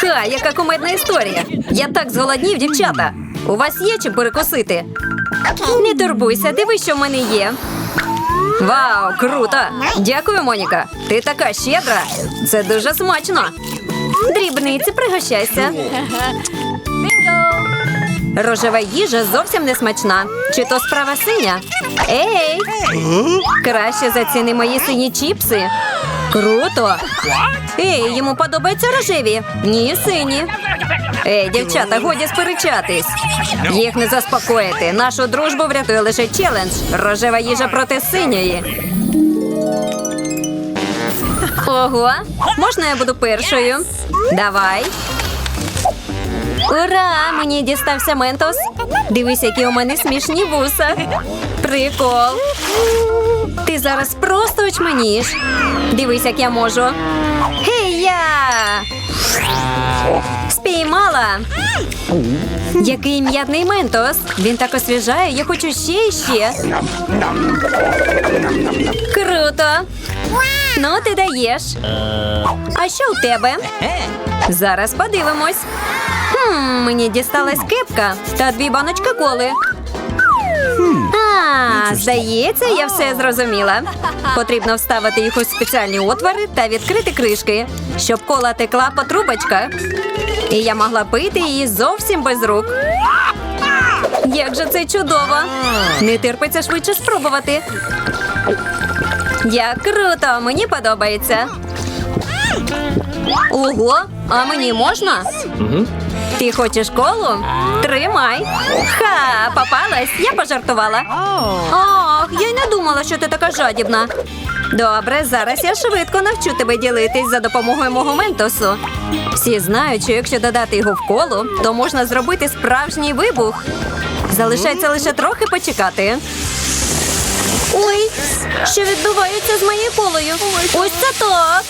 Ха, яка кумедна історія. Я так зголоднів, дівчата. У вас є чим перекусити? Не турбуйся, диви, що в мене є. Вау, круто! Дякую, Моніка. Ти така щедра. Це дуже смачно. Дрібниці, пригощайся. Рожева їжа зовсім не смачна. Чи то справа синя? Ей! Краще заціни мої сині чіпси. Круто! Ей, йому подобаються рожеві. Ні, сині. Ей, дівчата, годі сперечатись. Їх не заспокоїти. Нашу дружбу врятує лише челендж. Рожева їжа проти синьої. Ого, можна я буду першою? Давай. Ура! Мені дістався ментос. Дивись, які у мене смішні вуса. Прикол. Ти зараз просто очманіш. Дивись, як я можу. Гей я! Спіймала. Який м'ятний ментос. Він так освіжає, я хочу ще і ще. Круто. Ну, ти даєш. А що у тебе? Зараз подивимось. Хм, мені дісталась кепка та дві баночки коли. Здається, я все зрозуміла. Потрібно вставити їх у спеціальні отвори та відкрити кришки, щоб кола текла по трубочках. І я могла пити її зовсім без рук. Як же це чудово! Не терпиться швидше спробувати. Як круто! Мені подобається. Ого, а мені можна? Ти хочеш колу? Тримай. Ха, попалась, я пожартувала. Ох, я й не думала, що ти така жадібна. Добре, зараз я швидко навчу тебе ділитись за допомогою мого ментосу. Всі знають, що якщо додати його в колу, то можна зробити справжній вибух. Залишається лише трохи почекати. Ой, що відбувається з моєю колою? Ось це так.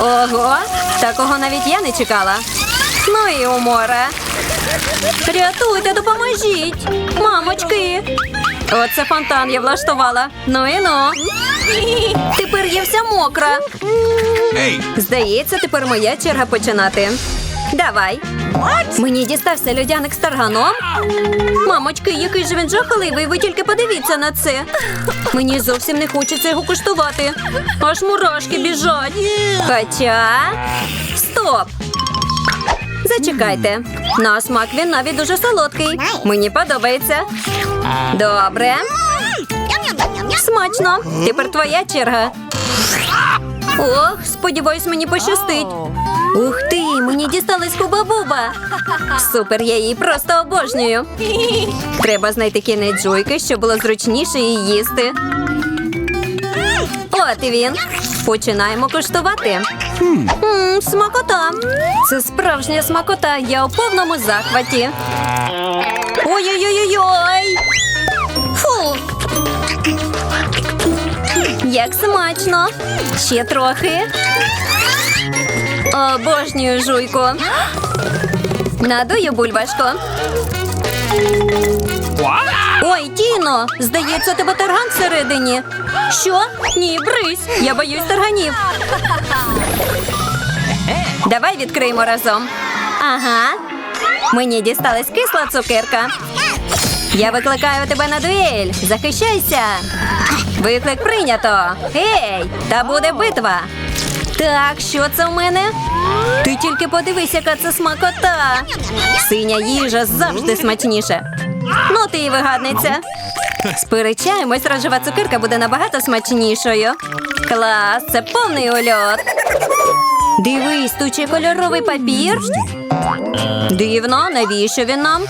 Ого, такого навіть я не чекала. Ну і умора. Рятуйте, допоможіть. Мамочки. Оце фонтан я влаштувала. Ну і ну. Тепер я вся мокра. Здається, тепер моя черга починати. Давай. Мені дістався льодяник з тарганом. Мамочки, який же він жахливий, ви тільки подивіться на це. Мені зовсім не хочеться його куштувати. Аж мурашки біжать. Хоча. Стоп! Зачекайте. На смак він навіть дуже солодкий. Мені подобається. Добре. Смачно. Тепер твоя черга. Ох, сподіваюсь, мені пощастить. Ух ти, мені дісталась хуба-буба. Супер, я її просто обожнюю. Треба знайти кінець жуйки, щоб було зручніше її їсти. От і він. Починаємо куштувати. Мм, смакота. Це справжня смакота. Я у повному захваті. Ой-ой-ой-ой. Фу. Як смачно. Ще трохи. Обожнюю жуйку. Надую бульбашку. Ой, Тіно, здається, тебе тарган всередині. Що? Ні, брись. Я боюсь тарганів. Давай відкриємо разом. Ага. Мені дісталась кисла цукерка. Я викликаю тебе на дуель. Захищайся. Виклик прийнято. Гей, та буде битва. Так, що це в мене? Ти тільки подивись, яка це смакота. Синя їжа завжди смачніше. Ну, ти і вигадниця. Сперечаємось, рожева цукерка буде набагато смачнішою. Клас, це повний ульот. Дивись, тут ще кольоровий папір. Дивно, навіщо він нам?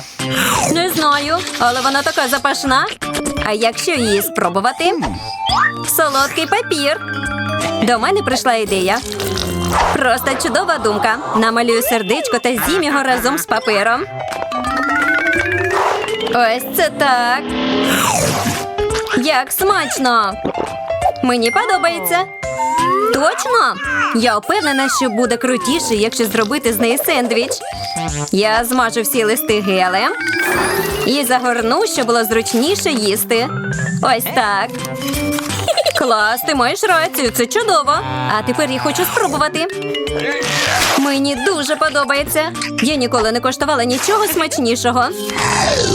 Не знаю, але вона така запашна. А якщо її спробувати? Солодкий папір. До мене прийшла ідея. Просто чудова думка. Намалюю сердечко та з'їм його разом з папером. Ось це так. Як смачно. Мені подобається. Точно? Я впевнена, що буде крутіше, якщо зробити з неї сендвіч. Я змажу всі листи гелем і загорну, щоб було зручніше їсти. Ось так. Клас, ти маєш рацію, це чудово. А тепер я хочу спробувати. Мені дуже подобається. Я ніколи не коштувала нічого смачнішого.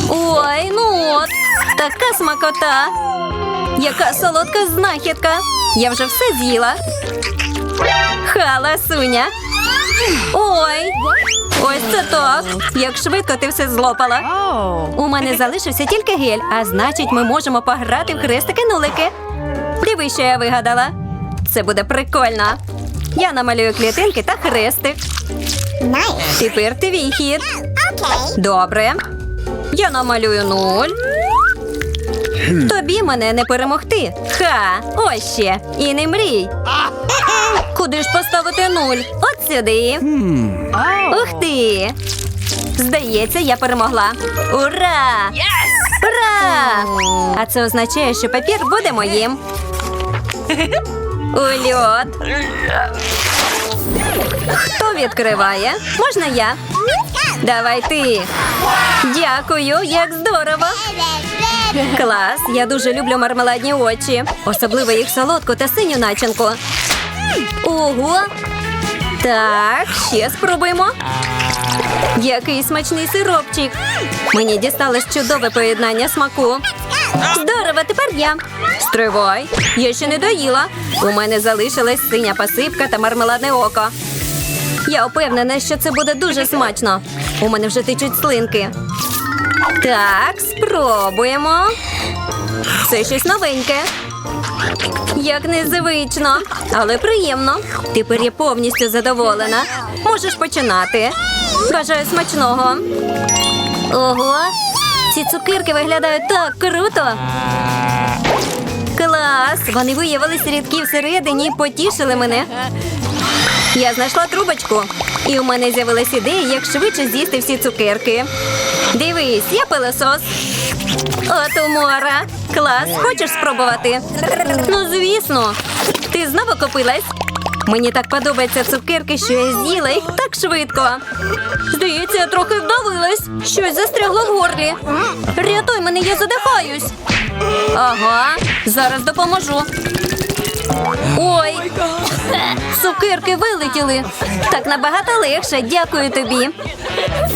Ой, ну от, така смакота. Яка солодка знахідка. Я вже все з'їла. Хала, суня. Ой, ось це так. Як швидко ти все злопала. У мене залишився тільки гель, а значить, ми можемо пограти в хрестики-нулики. Диви, що я вигадала. Це буде прикольно. Я намалюю клітинки та хрестик. Nice. Тепер твій хід. Okay. Добре. Я намалюю нуль. Тобі мене не перемогти. Ха, ось ще. І не мрій. Куди ж поставити нуль? От сюди. Ух ти. Здається, я перемогла. Ура! Ура! А це означає, що папір буде моїм. Ульот. Хто відкриває? Можна я? Давай ти. Дякую, як здорово. Клас, я дуже люблю мармеладні очі, особливо їх солодку та синю начинку. Ого. Так, ще спробуємо. Який смачний сиропчик. Мені дісталось чудове поєднання смаку. Здорово, тепер я. Стривай, я ще не доїла. У мене залишилась синя посипка та мармеладне око. Я впевнена, що це буде дуже смачно. У мене вже течуть слинки. Так, спробуємо. Це щось новеньке. Як незвично, але приємно. Тепер я повністю задоволена. Можеш починати. Бажаю смачного. Ого, ці цукерки виглядають так круто. Клас! Вони виявилися рідкі всередині і потішили мене. Я знайшла трубочку, і у мене з'явилась ідея, як швидше з'їсти всі цукерки. Дивись, я пилосос. От умора. Клас, хочеш спробувати? Ну, звісно. Ти знову купилась? Мені так подобаються цукерки, що я з'їла їх так швидко. Здається, я трохи вдавилась. Щось застрягло в горлі. Рятуй мене, я задихаюсь. Ага, зараз допоможу. Ой, цукерки вилетіли. Так набагато легше, дякую тобі.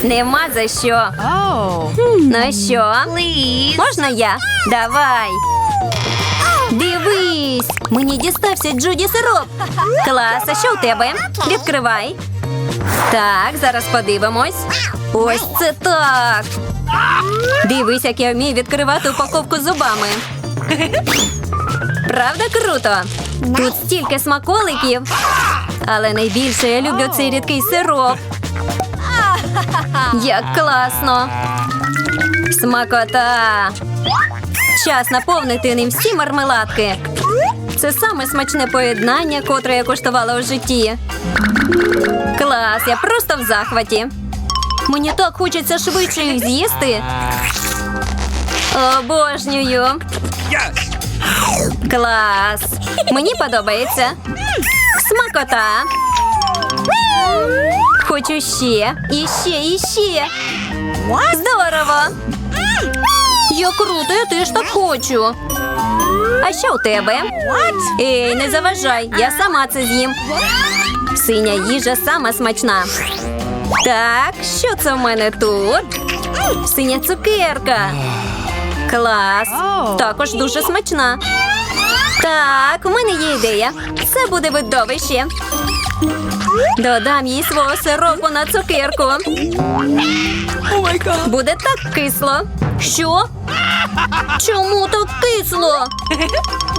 Нема за що. Ну що? Можна я? Давай. Мені дістався Джуді сироп. Клас, а що у тебе? Відкривай. Так, зараз подивимось. Ось це так. Дивись, як я вмію відкривати упаковку зубами. Правда круто? Тут стільки смаколиків. Але найбільше я люблю цей рідкий сироп. Як класно! Смакота! Час наповнити ним всі мармеладки. Це саме смачне поєднання, котре я коштувала у житті. Клас, я просто в захваті. Мені так хочеться швидше їх з'їсти. Обожнюю. Клас. Мені подобається. Смакота. Хочу ще, і ще, і ще. Здорово. Круто, я теж так хочу. А що у тебе? Ей, не заважай, я сама це з'їм. Синя їжа сама смачна. Так, що це в мене тут? Синя цукерка. Клас. Також дуже смачна. Так, у мене є ідея. Це буде видовище. Додам їй свого сиропу на цукерку. Буде так кисло. Що? Чому так кисло?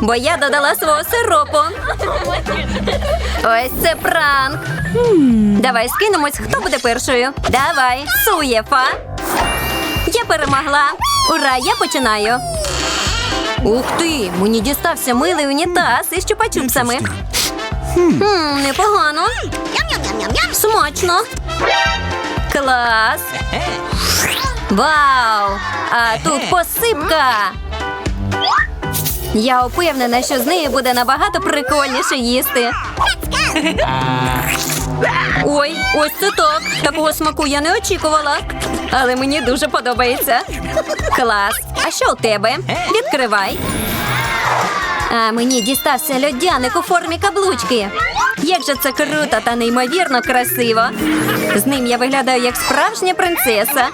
Бо я додала свого сиропу. Ось це пранк. Давай скинемось, хто буде першою. Давай, суєфа. Я перемогла. Ура, я починаю. Ух ти! Мені дістався милий унітаз із чупа-чупсами. Хм, непогано. Смачно. Клас. Вау! А тут посипка. Я впевнена, що з нею буде набагато прикольніше їсти. Ой, ось це так. Такого смаку я не очікувала. Але мені дуже подобається. Клас. А що у тебе? Відкривай. А мені дістався льодяник у формі каблучки. Як же це круто та неймовірно красиво. З ним я виглядаю як справжня принцеса.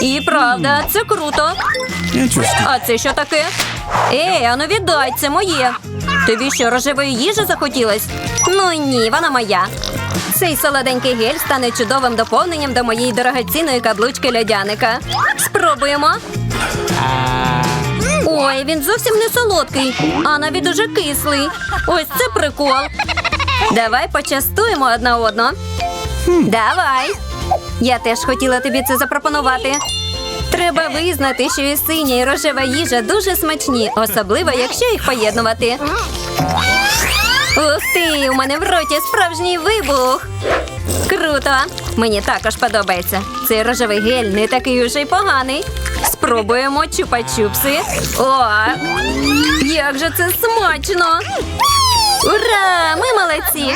І правда, це круто. А це що таке? Ей, ану віддай, це моє. Тобі що, рожевої їжі захотілось? Ну ні, вона моя. Цей солоденький гель стане чудовим доповненням до моєї дорогоцінної каблучки льодяника. Спробуємо. Ой, він зовсім не солодкий, а навіть дуже кислий. Ось це прикол. Давай почастуємо одна одну. Давай. Я теж хотіла тобі це запропонувати. Треба визнати, що і синя, і рожева їжа дуже смачні, особливо якщо їх поєднувати. Ух ти, у мене в роті справжній вибух. Круто! Мені також подобається. Цей рожевий гель не такий уже й поганий. Спробуємо чупа-чупси. О, як же це смачно! Ура! Ми молодці!